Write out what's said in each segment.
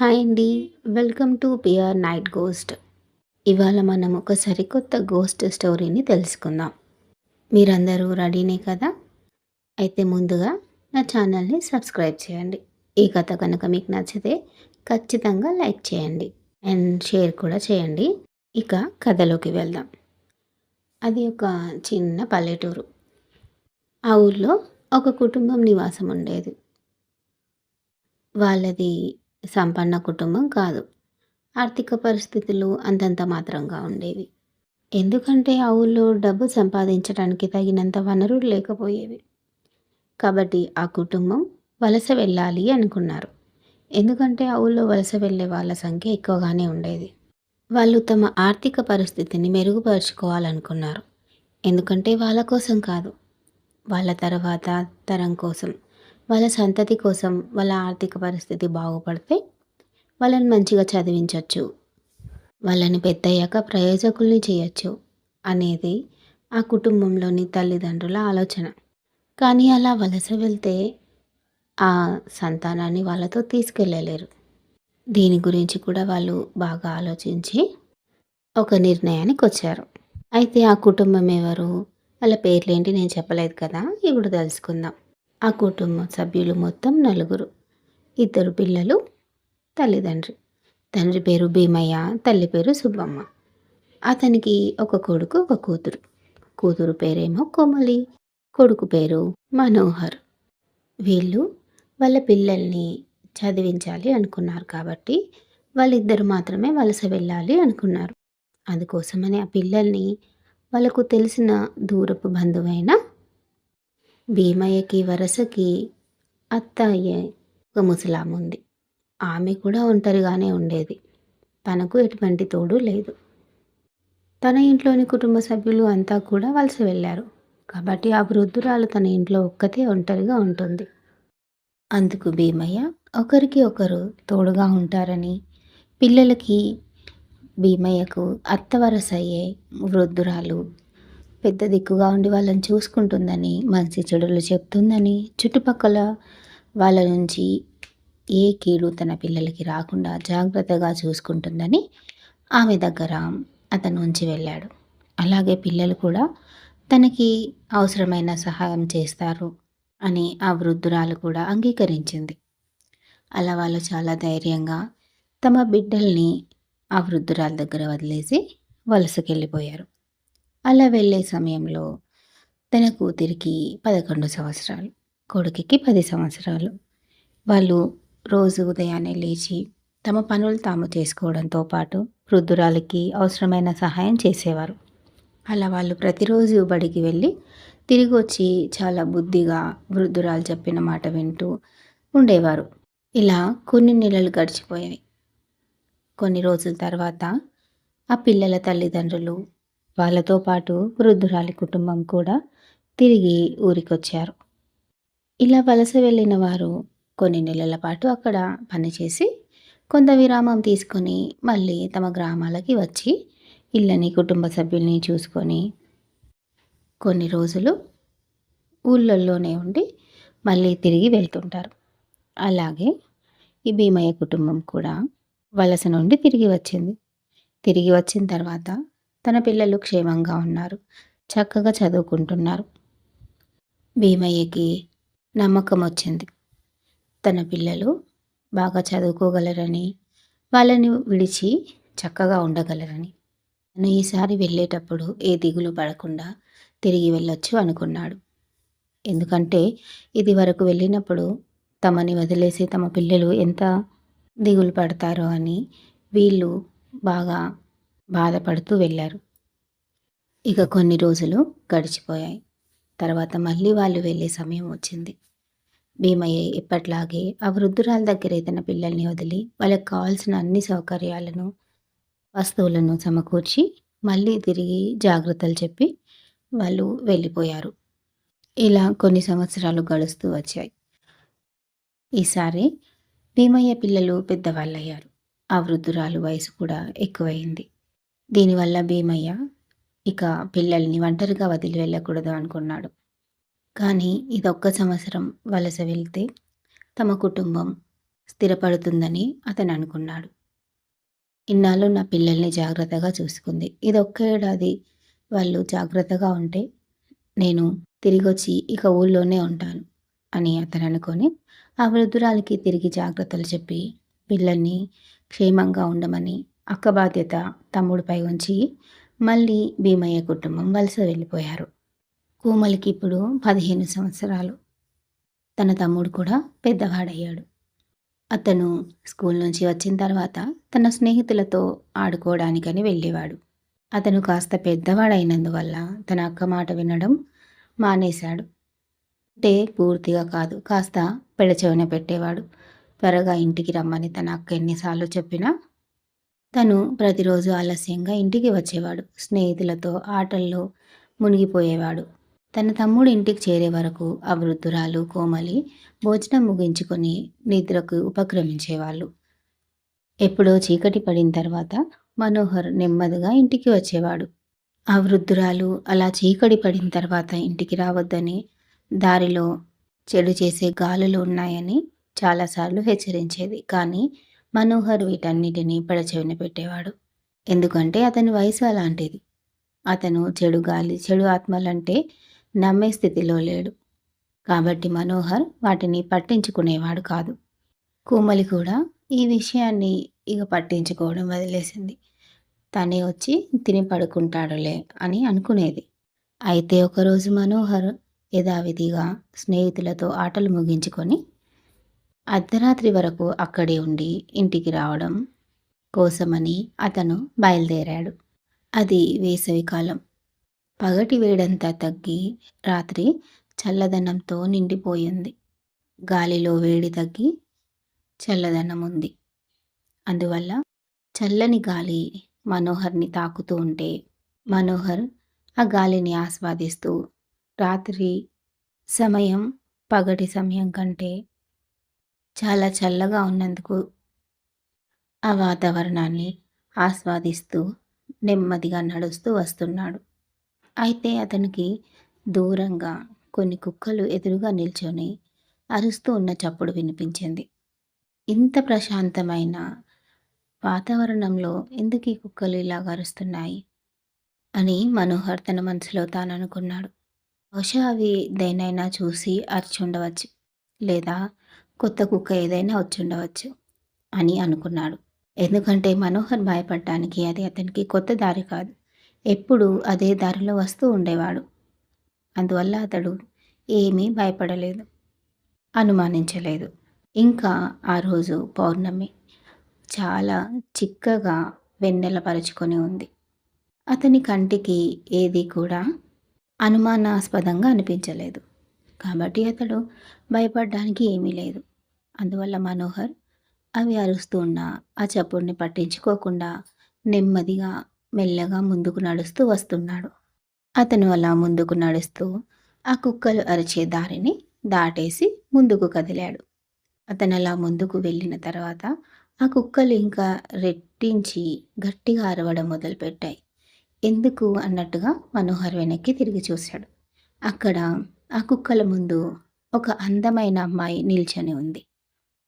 Hi అండి. Welcome to fear night ghost. ఇవాళ మనం ఒక సరికొత్త గోస్ట్ స్టోరీని తెలుసుకుందాం. మీరందరూ రెడీనే కదా? అయితే ముందుగా నా ఛానల్ని సబ్స్క్రైబ్ చేయండి. ఈ కథ కనుక మీకు నచ్చితే ఖచ్చితంగా లైక్ చేయండి. అండ్ షేర్ కూడా చేయండి. ఇక కథలోకి వెళ్దాం. అది ఒక చిన్న పల్లెటూరు. ఆ ఊర్లో ఒక కుటుంబం నివాసం ఉండేది. వాళ్ళది సంపన్న కుటుంబం కాదు. ఆర్థిక పరిస్థితులు అంతంత మాత్రంగా ఉండేవి. ఎందుకంటే ఆ ఊళ్ళో డబ్బు సంపాదించడానికి తగినంత వనరులు లేకపోయేవి. కాబట్టి ఆ కుటుంబం వలస వెళ్ళాలి అనుకున్నారు. ఎందుకంటే ఆ ఊళ్ళో వలస వెళ్ళే వాళ్ళ సంఖ్య ఎక్కువగానే ఉండేది. వాళ్ళు తమ ఆర్థిక పరిస్థితిని మెరుగుపరుచుకోవాలనుకున్నారు. ఎందుకంటే వాళ్ళ కోసం కాదు. వాళ్ళ తర్వాత తరం కోసం. వాళ్ళ సంతతి కోసం వాళ్ళ ఆర్థిక పరిస్థితి బాగుపడితే వాళ్ళని మంచిగా చదివించవచ్చు వాళ్ళని పెద్దయ్యాక ప్రయోజకుల్ని చేయొచ్చు అనేది ఆ కుటుంబంలోని తల్లిదండ్రుల ఆలోచన. కానీ అలా వలస వెళ్తే ఆ సంతానాన్ని వాళ్ళతో తీసుకెళ్ళలేరు దీని గురించి కూడా వాళ్ళు బాగా ఆలోచించి ఒక నిర్ణయానికి వచ్చారు. అయితే ఆ కుటుంబం ఎవరు? వాళ్ళ పేర్లేంటి? నేను చెప్పలేదు కదా. ఇప్పుడు తెలుసుకుందాం. ఆ కుటుంబ సభ్యులు మొత్తం నలుగురు. ఇద్దరు పిల్లలు తల్లిదండ్రి. తండ్రి పేరు భీమయ్య తల్లి పేరు సుబ్బమ్మ. అతనికి ఒక కొడుకు ఒక కూతురు. కూతురు పేరేమో కోమలి కొడుకు పేరు మనోహర్. వీళ్ళు వాళ్ళ పిల్లల్ని చదివించాలి అనుకున్నారు కాబట్టి వాళ్ళిద్దరు మాత్రమే వలస వెళ్ళాలి అనుకున్నారు. అందుకోసమని ఆ పిల్లల్ని వాళ్ళకు తెలిసిన దూరపు బంధువైన భీమయ్యకి వరసకి అత్త అయ్యే ఒక ముసలాం ఉంది ఆమె కూడా ఒంటరిగానే ఉండేది. తనకు ఎటువంటి తోడు లేదు. తన ఇంట్లోని కుటుంబ సభ్యులు అంతా కూడా వలస వెళ్ళారు. కాబట్టి ఆ వృద్ధురాలు తన ఇంట్లో ఒక్కతే ఒంటరిగా ఉంటుంది. అందుకు భీమయ్య ఒకరికి ఒకరు తోడుగా ఉంటారని పిల్లలకి భీమయ్యకు అత్తవరస అయ్యే వృద్ధురాలు పెద్ద దిక్కుగా ఉండి వాళ్ళని చూసుకుంటుందని మంచి చెడులు చెప్తుందని చుట్టుపక్కల వాళ్ళ నుంచి ఏ కీడు తన పిల్లలకి రాకుండా జాగ్రత్తగా చూసుకుంటుందని ఆమె దగ్గర అతను ఉంచి వెళ్ళాడు. అలాగే పిల్లలు కూడా తనకి అవసరమైన సహాయం చేస్తారు అని ఆ వృద్ధురాలు కూడా అంగీకరించింది. అలా వాళ్ళు చాలా ధైర్యంగా తమ బిడ్డల్ని ఆ వృద్ధురాల దగ్గర వదిలేసి వలసకెళ్ళిపోయారు. అలా వెళ్ళే సమయంలో తన కూతురికి పదకొండు సంవత్సరాలు కొడుకుకి పది సంవత్సరాలు. వాళ్ళు రోజు ఉదయాన్నే లేచి తమ పనులు తాము చేసుకోవడంతో పాటు వృద్ధురాలకి అవసరమైన సహాయం చేసేవారు. అలా వాళ్ళు ప్రతిరోజు బడికి వెళ్ళి తిరిగి వచ్చి చాలా బుద్ధిగా వృద్ధురాలు చెప్పిన మాట వింటూ ఉండేవారు. ఇలా కొన్ని నెలలు గడిచిపోయాయి. కొన్ని రోజుల తర్వాత ఆ పిల్లల తల్లిదండ్రులు వాళ్ళతో పాటు వృద్ధురాలి కుటుంబం కూడా తిరిగి ఊరికొచ్చారు. ఇలా వలస వెళ్ళిన వారు కొన్ని నెలల పాటు అక్కడ పనిచేసి కొంత విరామం తీసుకొని మళ్ళీ తమ గ్రామాలకి వచ్చి ఇళ్ళని కుటుంబ సభ్యుల్ని చూసుకొని కొన్ని రోజులు ఊళ్ళల్లోనే ఉండి మళ్ళీ తిరిగి వెళ్తుంటారు. అలాగే ఈ భీమయ్య కుటుంబం కూడా వలస నుండి తిరిగి వచ్చింది. తిరిగి వచ్చిన తర్వాత తన పిల్లలు క్షేమంగా ఉన్నారు. చక్కగా చదువుకుంటున్నారు. భీమయ్యకి నమ్మకం వచ్చింది తన పిల్లలు బాగా చదువుకోగలరని వాళ్ళని విడిచి చక్కగా ఉండగలరని. తను ఈసారి వెళ్ళేటప్పుడు ఏ దిగులు పడకుండా తిరిగి వెళ్ళొచ్చు అనుకున్నాడు. ఎందుకంటే ఇది వరకు వెళ్ళినప్పుడు తమని వదిలేసి తమ పిల్లలు ఎంత దిగులు పడతారో అని వీళ్ళు బాగా బాధపడుతూ వెళ్ళారు. ఇక కొన్ని రోజులు గడిచిపోయాయి. తర్వాత మళ్ళీ వాళ్ళు వెళ్ళే సమయం వచ్చింది. భీమయ్య ఎప్పట్లాగే ఆ వృద్ధురాల దగ్గర ఏదైనా పిల్లల్ని వదిలి వాళ్ళకి కావాల్సిన అన్ని సౌకర్యాలను వస్తువులను సమకూర్చి మళ్ళీ తిరిగి జాగ్రత్తలు చెప్పి వాళ్ళు వెళ్ళిపోయారు. ఇలా కొన్ని సంవత్సరాలు గడుస్తూ వచ్చాయి. ఈసారి భీమయ్య పిల్లలు పెద్దవాళ్ళయ్యారు. ఆ వృద్ధురాలు వయసు కూడా ఎక్కువైంది. దీనివల్ల భీమయ్య ఇక పిల్లల్ని ఒంటరిగా వదిలి వెళ్ళకూడదు అనుకున్నాడు. కానీ ఇదొక్క సంవత్సరం వలస వెళ్తే తమ కుటుంబం స్థిరపడుతుందని అతను అనుకున్నాడు. ఇన్నాళ్ళు నా పిల్లల్ని జాగ్రత్తగా చూసుకుంది. ఇది ఒక్క ఏడాది వాళ్ళు జాగ్రత్తగా ఉంటే నేను తిరిగొచ్చి ఇక ఊళ్ళోనే ఉంటాను అని అతను అనుకొని ఆ వృద్ధురాలికి తిరిగి జాగ్రత్తలు చెప్పి పిల్లల్ని క్షేమంగా ఉండమని అక్క బాధ్యత తమ్ముడిపై ఉంచి మళ్ళీ భీమయ్య కుటుంబం వలస వెళ్ళిపోయారు. కోమలికి ఇప్పుడు పదిహేను సంవత్సరాలు. తన తమ్ముడు కూడా పెద్దవాడయ్యాడు. అతను స్కూల్ నుంచి వచ్చిన తర్వాత తన స్నేహితులతో ఆడుకోవడానికని వెళ్ళేవాడు. అతను కాస్త పెద్దవాడైనందువల్ల తన అక్క మాట వినడం మానేశాడు. అంటే పూర్తిగా కాదు కాస్త పెడచెవిన పెట్టేవాడు. త్వరగా ఇంటికి రమ్మని తన అక్క ఎన్నిసార్లు చెప్పినా తను ప్రతిరోజు ఆలస్యంగా ఇంటికి వచ్చేవాడు. స్నేహితులతో ఆటల్లో మునిగిపోయేవాడు. తన తమ్ముడు ఇంటికి చేరే వరకు ఆ వృద్ధురాలు కోమలి భోజనం ముగించుకొని నిద్రకు ఉపక్రమించేవాళ్ళు. ఎప్పుడో చీకటి పడిన తర్వాత మనోహర్ నెమ్మదిగా ఇంటికి వచ్చేవాడు. ఆ వృద్ధురాలు అలా చీకటి పడిన తర్వాత ఇంటికి రావద్దని దారిలో చెడు చేసే గాలులు ఉన్నాయని చాలాసార్లు హెచ్చరించేది. కానీ మనోహర్ వీటన్నిటినీ పెడచెవిన పెట్టేవాడు. ఎందుకంటే అతని వయసు అలాంటిది. అతను చెడు గాలి చెడు ఆత్మలంటే నమ్మే స్థితిలో లేడు. కాబట్టి మనోహర్ వాటిని పట్టించుకునేవాడు కాదు. కోమలి కూడా ఈ విషయాన్ని ఇక పట్టించుకోవడం వదిలేసింది. తనే వచ్చి తిని పడుకుంటాడులే అని అనుకునేది. అయితే ఒకరోజు మనోహర్ యథావిధిగా స్నేహితులతో ఆటలు ముగించుకొని అర్ధరాత్రి వరకు అక్కడే ఉండి ఇంటికి రావడం కోసమని అతను బయలుదేరాడు. అది వేసవికాలం పగటి వేడంతా తగ్గి రాత్రి చల్లదనంతో నిండిపోయింది. గాలిలో వేడి తగ్గి చల్లదనం ఉంది. అందువల్ల చల్లని గాలి మనోహర్ని తాకుతూ ఉంటే మనోహర్ ఆ గాలిని ఆస్వాదిస్తూ రాత్రి సమయం పగటి సమయం కంటే చాలా చల్లగా ఉన్నందుకు ఆ వాతావరణాన్ని ఆస్వాదిస్తూ నెమ్మదిగా నడుస్తూ వస్తున్నాడు. అయితే అతనికి దూరంగా కొన్ని కుక్కలు ఎదురుగా నిల్చొని అరుస్తూ ఉన్న చప్పుడు వినిపించింది. ఇంత ప్రశాంతమైన వాతావరణంలో ఎందుకు ఈ కుక్కలు ఇలా అరుస్తున్నాయి? అని మనోహర్ తన మనసులో తాను అనుకున్నాడు. బహుశా అవి దేనైనా చూసి అరిచి ఉండవచ్చు లేదా కొత్త కుక్క ఏదైనా వచ్చుండవచ్చు అని అనుకున్నాడు. ఎందుకంటే మనోహర్ భయపడటానికి అది అతనికి కొత్త దారి కాదు. ఎప్పుడు అదే దారిలో వస్తూ ఉండేవాడు. అందువల్ల అతడు ఏమీ భయపడలేదు. అనుమానించలేదు. ఇంకా ఆ రోజు పౌర్ణమి చాలా చిక్కగా వెన్నెలపరుచుకొని ఉంది. అతని కంటికి ఏది కూడా అనుమానాస్పదంగా అనిపించలేదు. కాబట్టి అతడు భయపడడానికి ఏమీ లేదు. అందువల్ల మనోహర్ అవి అరుస్తూ ఉన్న ఆ చప్పుడిని పట్టించుకోకుండా నెమ్మదిగా మెల్లగా ముందుకు నడుస్తూ వస్తున్నాడు. అతను అలా ముందుకు నడుస్తూ ఆ కుక్కలు అరిచే దారిని దాటేసి ముందుకు కదిలాడు. అతను అలా ముందుకు వెళ్ళిన తర్వాత ఆ కుక్కలు ఇంకా రెట్టించి గట్టిగా అరవడం మొదలుపెట్టాయి. ఎందుకు అన్నట్టుగా మనోహర్ వెనక్కి తిరిగి చూశాడు. అక్కడ ఆ కుక్కల ముందు ఒక అందమైన అమ్మాయి నిల్చొని ఉంది.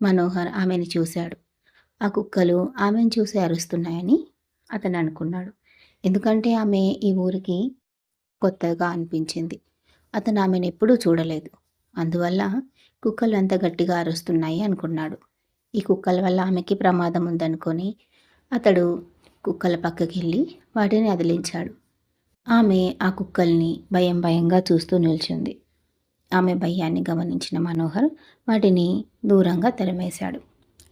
మనోహర్ ఆమెను చూశాడు. ఆ కుక్కలు ఆమెను చూసి అరుస్తున్నాయని అతను అనుకున్నాడు. ఎందుకంటే ఆమె ఈ ఊరికి కొత్తగా అనిపించింది. అతను ఆమెను ఎప్పుడూ చూడలేదు. అందువల్ల కుక్కలు అంత గట్టిగా అరుస్తున్నాయి అనుకున్నాడు. ఈ కుక్కల వల్ల ఆమెకి ప్రమాదం ఉందనుకొని అతడు కుక్కల పక్కకి వెళ్ళి వాటిని అదిలించాడు. ఆమె ఆ కుక్కల్ని భయం భయంగా చూస్తూ నిల్చుంది. ఆమె భయాన్ని గమనించిన మనోహర్ వాటిని దూరంగా తెరమేశాడు.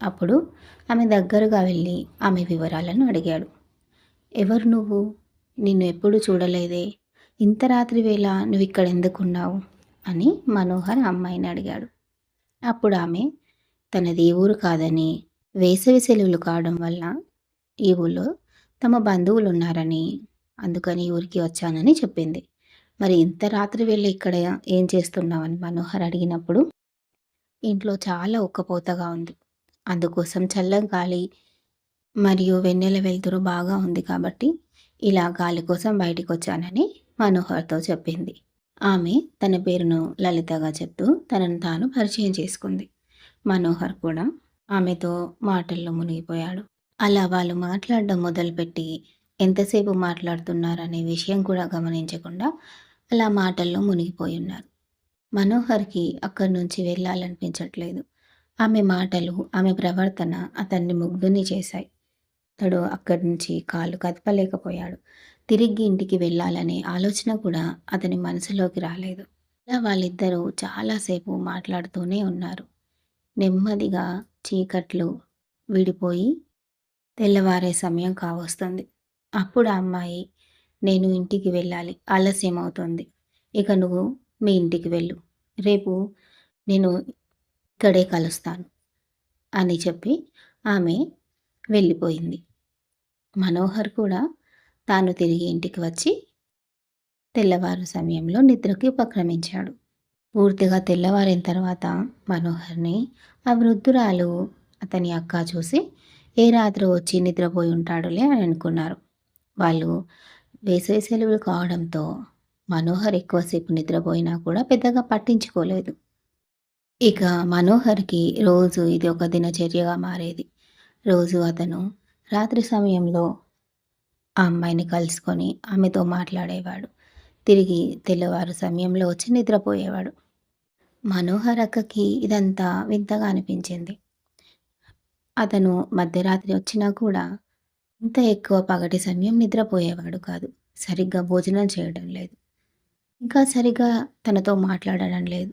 అప్పుడు ఆమె దగ్గరగా వెళ్ళి ఆమె వివరాలను అడిగాడు. ఎవరు నువ్వు? నిన్ను ఎప్పుడు చూడలేదే. ఇంత రాత్రి వేళ నువ్వు ఇక్కడ ఎందుకున్నావు? అని మనోహర్ అమ్మాయిని అడిగాడు. అప్పుడు ఆమె తనది ఊరు కాదని వేసవి సెలవులు కావడం వల్ల ఈ ఊళ్ళో తమ బంధువులు ఉన్నారని అందుకని ఊరికి వచ్చానని చెప్పింది. మరి ఇంత రాత్రి వెళ్ళి ఇక్కడ ఏం చేస్తున్నావని మనోహర్ అడిగినప్పుడు ఇంట్లో చాలా ఉక్కపోతగా ఉంది. అందుకోసం చల్ల గాలి మరియు వెన్నెల వెలుతురు బాగా ఉంది కాబట్టి ఇలా గాలి కోసం బయటికి వచ్చానని మనోహర్తో చెప్పింది. ఆమె తన పేరును లలితగా చెప్తూ తనను తాను పరిచయం చేసుకుంది. మనోహర్ కూడా ఆమెతో మాటల్లో మునిగిపోయాడు. అలా వాళ్ళు మాట్లాడడం మొదలుపెట్టి ఎంతసేపు మాట్లాడుతున్నారనే విషయం కూడా గమనించకుండా అలా మాటల్లో మునిగిపోయున్నారు. మనోహర్‌కి అక్కడి నుంచి వెళ్ళాలనిపించట్లేదు. ఆమె మాటలు, ఆమె ప్రవర్తన అతన్ని ముగ్ధుని చేశాయి. అతడు అక్కడి నుంచి కాళ్ళు కదపలేకపోయాడు. తిరిగి ఇంటికి వెళ్ళాలనే ఆలోచన కూడా అతని మనసులోకి రాలేదు. అలా వాళ్ళిద్దరూ చాలాసేపు మాట్లాడుతూనే ఉన్నారు. నెమ్మదిగా చీకట్లు విడిపోయి తెల్లవారే సమయం కావస్తుంది. అప్పుడు అమ్మాయి నేను ఇంటికి వెళ్ళాలి. ఆలస్యం అవుతుంది ఇక నువ్వు మీ ఇంటికి వెళ్ళు. రేపు నేను ఇక్కడే కలుస్తాను అని చెప్పి ఆమె వెళ్ళిపోయింది. మనోహర్ కూడా తాను తిరిగి ఇంటికి వచ్చి తెల్లవారు సమయంలో నిద్రకి ఉపక్రమించాడు. పూర్తిగా తెల్లవారిన తర్వాత మనోహర్‌ని ఆ వృద్ధురాలు అతని అక్క చూసి ఏ రాత్రి వచ్చి నిద్రపోయి ఉంటాడులే అని అనుకున్నారు. వాళ్ళు వేసవి సెలవులు కావడంతో మనోహర్ ఎక్కువసేపు నిద్రపోయినా కూడా పెద్దగా పట్టించుకోలేదు. ఇక మనోహర్‌కి రోజు ఇది ఒక దినచర్యగా మారేది. రోజు అతను రాత్రి సమయంలో ఆ అమ్మాయిని కలుసుకొని ఆమెతో మాట్లాడేవాడు. తిరిగి తెల్లవారు సమయంలో వచ్చి నిద్రపోయేవాడు. మనోహర్ అక్కకి ఇదంతా వింతగా అనిపించింది. అతను మధ్యరాత్రి వచ్చినా కూడా ఇంత ఎక్కువ పగటి సమయం నిద్రపోయేవాడు కాదు. సరిగ్గా భోజనం చేయడం లేదు. ఇంకా సరిగ్గా తనతో మాట్లాడడం లేదు.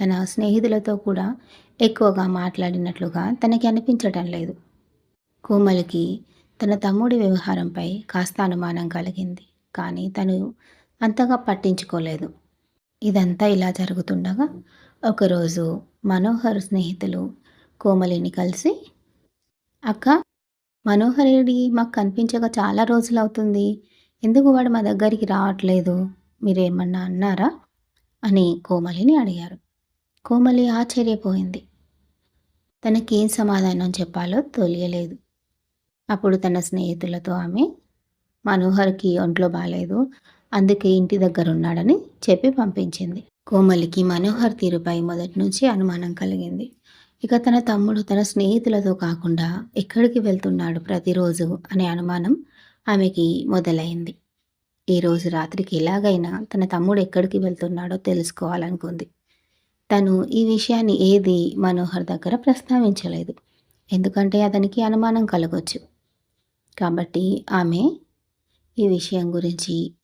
తన స్నేహితులతో కూడా ఎక్కువగా మాట్లాడినట్లుగా తనకి అనిపించటం లేదు. కోమలికి తన తమ్ముడి వ్యవహారంపై కాస్త అనుమానం కలిగింది. కానీ తను అంతగా పట్టించుకోలేదు. ఇదంతా ఇలా జరుగుతుండగా ఒకరోజు మనోహర్ స్నేహితులు కోమలిని కలిసి అక్క మనోహరేడి మాకు కనిపించక చాలా రోజులు అవుతుంది ఎందుకు వాడు మా దగ్గరికి రావట్లేదు? మీరేమన్నా అన్నారా? అని కోమలిని అడిగారు. కోమలి ఆశ్చర్యపోయింది. తనకేం సమాధానం చెప్పాలో తెలియలేదు. అప్పుడు తన స్నేహితులతో ఆమె మనోహర్‌కి ఒంట్లో బాగాలేదు అందుకే ఇంటి దగ్గర ఉన్నాడని చెప్పి పంపించింది. కోమలికి మనోహర్ తీరుపై మొదటి నుంచి అనుమానం కలిగింది. ఇక తన తమ్ముడు తన స్నేహితులతో కాకుండా ఎక్కడికి వెళ్తున్నాడు ప్రతిరోజు అనే అనుమానం ఆమెకి మొదలైంది. ఈరోజు రాత్రికి ఎలాగైనా తన తమ్ముడు ఎక్కడికి వెళ్తున్నాడో తెలుసుకోవాలనుకుంది. తను ఈ విషయాన్ని ఏది మనోహర్ దగ్గర ప్రస్తావించలేదు. ఎందుకంటే అతనికి అనుమానం కలగొచ్చు. కాబట్టి ఆమె ఈ విషయం గురించి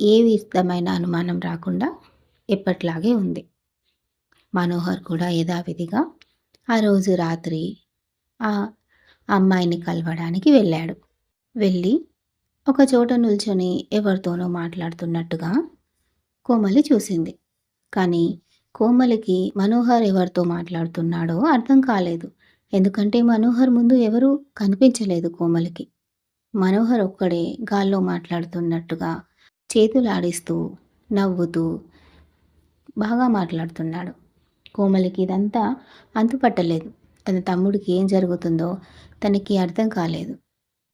ఏ విధమైన అనుమానం రాకుండా ఎప్పట్లాగే ఉంది. మనోహర్ కూడా యథావిధిగా ఆ రోజు రాత్రి ఆ అమ్మాయిని కలవడానికి వెళ్ళాడు. వెళ్ళి ఒక చోట నిల్చొని ఎవరితోనో మాట్లాడుతున్నట్టుగా కోమలి చూసింది. కానీ కోమలికి మనోహర్ ఎవరితో మాట్లాడుతున్నాడో అర్థం కాలేదు. ఎందుకంటే మనోహర్ ముందు ఎవరూ కనిపించలేదు కోమలికి. మనోహర్ ఒక్కడే గాల్లో మాట్లాడుతున్నట్టుగా చేతులాడిస్తూ, నవ్వుతూ బాగా మాట్లాడుతున్నాడు. కోమలికి ఇదంతా అంతుపట్టలేదు. తన తమ్ముడికి ఏం జరుగుతుందో తనకి అర్థం కాలేదు.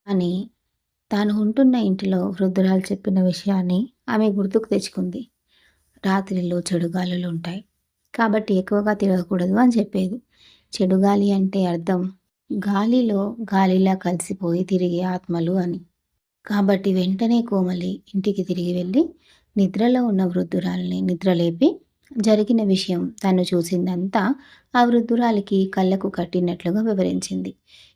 కానీ తాను ఉంటున్న ఇంటిలో వృద్ధురాలు చెప్పిన విషయాన్ని ఆమె గుర్తుకు తెచ్చుకుంది. రాత్రిలో చెడుగాలులు ఉంటాయి కాబట్టి ఎక్కువగా తిరగకూడదు అని చెప్పేది. చెడు గాలి అంటే అర్థం గాలిలో గాలిలా కలిసిపోయి తిరిగే ఆత్మలు అని. కాబట్టి వెంటనే కోమలి ఇంటికి తిరిగి వెళ్ళి నిద్రలో ఉన్న వృద్ధురాల్ని నిద్రలేపి జరిగిన విషయం తను చూసిందంతా ఆ వృద్ధురాలికి కళ్ళకు కట్టినట్లుగా వివరించింది.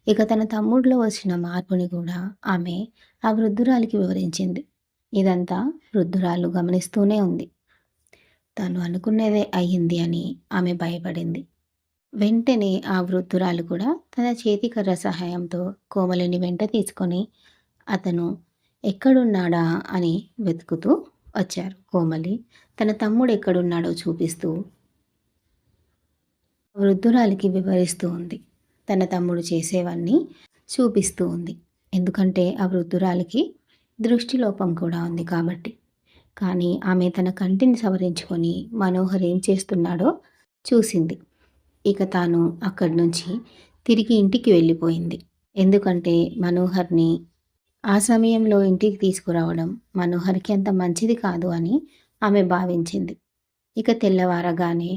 ఇక తన తమ్ముడిలో వచ్చిన మార్పుని కూడా ఆమె ఆ వృద్ధురాలికి వివరించింది. ఇదంతా వృద్ధురాలు గమనిస్తూనే ఉంది. తను అనుకునేదే అయ్యింది అని ఆమె భయపడింది. వెంటనే ఆ వృద్ధురాలు కూడా తన చేతికర్ర సహాయంతో కోమలిని వెంట తీసుకొని అతను ఎక్కడున్నాడా అని వెతుకుతూ వచ్చారు. కోమలి తన తమ్ముడు ఎక్కడున్నాడో చూపిస్తూ వృద్ధురాలికి వివరిస్తూ ఉంది. తన తమ్ముడు చేసేవన్నీ చూపిస్తూ ఉంది. ఎందుకంటే ఆ వృద్ధురాలికి దృష్టిలోపం కూడా ఉంది కాబట్టి. కానీ ఆమె తన కంటిని సవరించుకొని మనోహర్ ఏం చేస్తున్నాడో చూసింది. ఇక తాను అక్కడి నుంచి తిరిగి ఇంటికి వెళ్ళిపోయింది. ఎందుకంటే మనోహర్‌ని ఆ సమయంలో ఇంటికి తీసుకురావడం మనోహర్‌కి అంత మంచిది కాదు అని ఆమె భావించింది. ఇక తెల్లవారగానే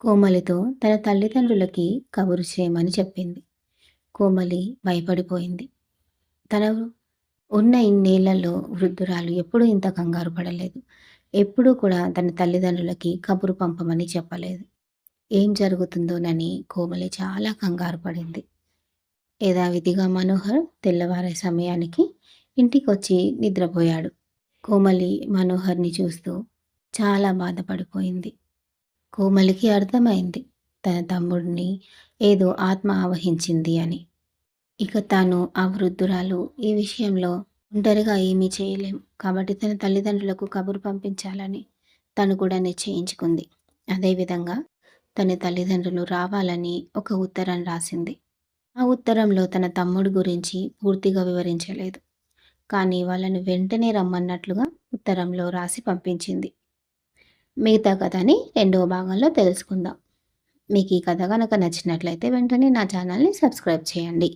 కోమలితో తన తల్లిదండ్రులకి కబురు చేయమని చెప్పింది. కోమలి భయపడిపోయింది. తన ఉన్న ఇన్నేళ్ళలో వృద్ధురాలు ఎప్పుడూ ఇంత కంగారు పడలేదు. ఎప్పుడూ కూడా తన తల్లిదండ్రులకి కబురు పంపమని చెప్పలేదు. ఏం జరుగుతుందోనని కోమలి చాలా కంగారు పడింది. యథావిధిగా మనోహర్ తెల్లవారే సమయానికి ఇంటికొచ్చి నిద్రపోయాడు. కోమలి మనోహర్ని చూస్తూ చాలా బాధపడిపోయింది. కోమలికి అర్థమైంది తన తమ్ముడిని ఏదో ఆత్మ ఆవహించింది అని. ఇక తాను ఆ వృద్ధురాలు ఈ విషయంలో ఒంటరిగా ఏమీ చేయలేం. కాబట్టి తన తల్లిదండ్రులకు కబురు పంపించాలని తను కూడా నిశ్చయించుకుంది. అదేవిధంగా తన తల్లిదండ్రులు రావాలని ఒక ఉత్తరం రాసింది. ఆ ఉత్తరంలో తన తమ్ముడు గురించి పూర్తిగా వివరించలేదు. కానీ వాళ్ళని వెంటనే రమ్మన్నట్లుగా ఉత్తరంలో రాసి పంపించింది. మిగతా కథని రెండవ భాగంలో తెలుసుకుందాం. మీకు ఈ కథ కనుక నచ్చినట్లయితే వెంటనే నా ఛానల్ని సబ్స్క్రైబ్ చేయండి.